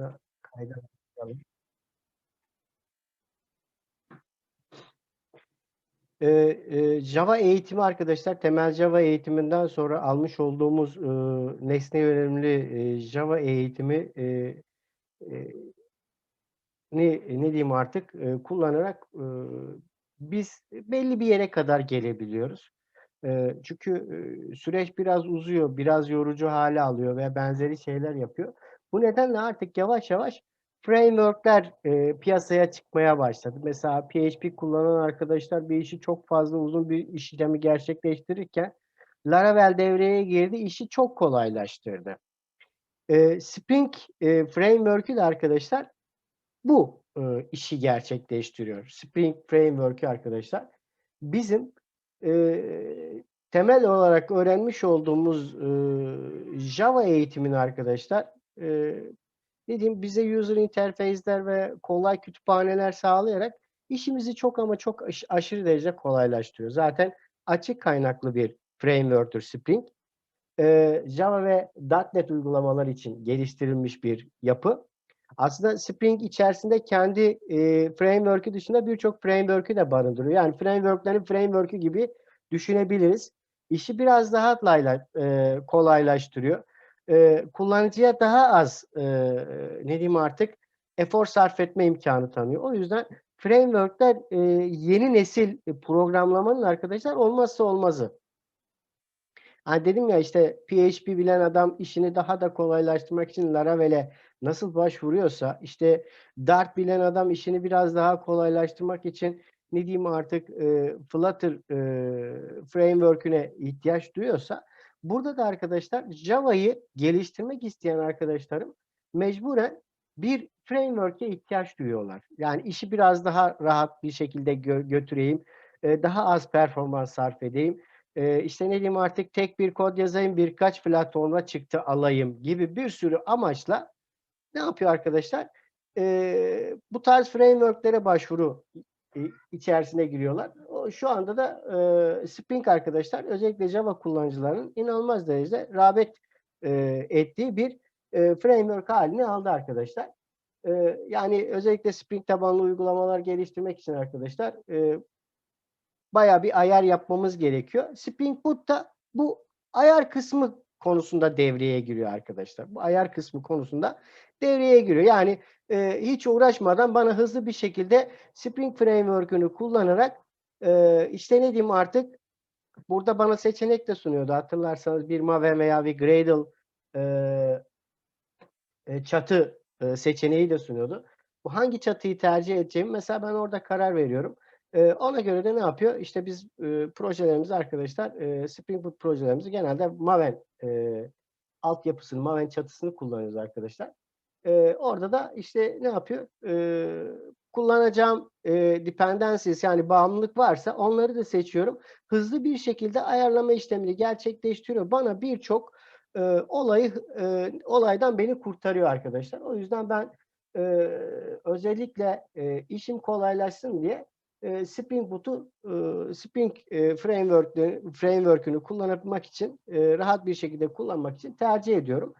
Da kayda bakalım. Ee, e, Java eğitimi arkadaşlar temel Java eğitiminden sonra almış olduğumuz e, nesne yönelimli e, Java eğitimi e, e, ne, ne diyeyim artık e, kullanarak e, biz belli bir yere kadar gelebiliyoruz. E, çünkü e, süreç biraz uzuyor, biraz yorucu hale alıyor ve benzeri şeyler yapıyor. Bu nedenle artık yavaş yavaş frameworkler e, piyasaya çıkmaya başladı. Mesela PHP kullanan arkadaşlar bir işi çok fazla uzun bir işlemi gerçekleştirirken Laravel devreye girdi, işi çok kolaylaştırdı. E, Spring e, Framework'ü de arkadaşlar bu e, işi gerçekleştiriyor. Spring Framework'ü arkadaşlar bizim e, temel olarak öğrenmiş olduğumuz e, Java eğitimini arkadaşlar e, ne diyeyim bize user interface'ler ve kolay kütüphaneler sağlayarak işimizi çok ama çok aş- aşırı derece kolaylaştırıyor. Zaten açık kaynaklı bir framework'tür Spring. Ee, Java ve .NET uygulamalar için geliştirilmiş bir yapı. Aslında Spring içerisinde kendi e, framework'ü dışında birçok framework'ü de barındırıyor. Yani framework'lerin framework'ü gibi düşünebiliriz. İşi biraz daha e, kolaylaştırıyor e, kullanıcıya daha az e, ne diyeyim artık efor sarf etme imkanı tanıyor. O yüzden frameworkler e, yeni nesil programlamanın arkadaşlar olmazsa olmazı. Hani dedim ya işte PHP bilen adam işini daha da kolaylaştırmak için Laravel'e nasıl başvuruyorsa işte Dart bilen adam işini biraz daha kolaylaştırmak için ne diyeyim artık e, Flutter e, framework'üne ihtiyaç duyuyorsa Burada da arkadaşlar Java'yı geliştirmek isteyen arkadaşlarım mecburen bir framework'e ihtiyaç duyuyorlar. Yani işi biraz daha rahat bir şekilde gö- götüreyim, e, daha az performans sarf edeyim. E, işte ne diyeyim artık tek bir kod yazayım, birkaç platforma çıktı alayım gibi bir sürü amaçla ne yapıyor arkadaşlar? E, bu tarz framework'lere başvuru içerisine giriyorlar. Şu anda da e, Spring arkadaşlar özellikle Java kullanıcılarının inanılmaz derecede rağbet e, ettiği bir e, framework halini aldı arkadaşlar. E, yani özellikle Spring tabanlı uygulamalar geliştirmek için arkadaşlar e, bayağı bir ayar yapmamız gerekiyor. Spring Boot da bu ayar kısmı konusunda devreye giriyor arkadaşlar. Bu ayar kısmı konusunda devreye giriyor. Yani e, hiç uğraşmadan bana hızlı bir şekilde Spring Framework'ünü kullanarak e, işte ne diyeyim artık burada bana seçenek de sunuyordu. Hatırlarsanız bir Maven veya bir Gradle e, çatı e, seçeneği de sunuyordu. Bu hangi çatıyı tercih edeceğimi mesela ben orada karar veriyorum. E, ona göre de ne yapıyor? İşte biz e, projelerimizi arkadaşlar e, Spring Boot projelerimizi genelde Maven e, altyapısını, Maven çatısını kullanıyoruz arkadaşlar. E, orada da işte ne yapıyor? E, kullanacağım e, dependencies yani bağımlılık varsa onları da seçiyorum. Hızlı bir şekilde ayarlama işlemini gerçekleştiriyor. Bana birçok e, olayı e, olaydan beni kurtarıyor arkadaşlar. O yüzden ben e, özellikle e, işim kolaylaşsın diye e, Spring Boot'u e, Spring e, framework'ünü framework'ünü kullanmak için e, rahat bir şekilde kullanmak için tercih ediyorum.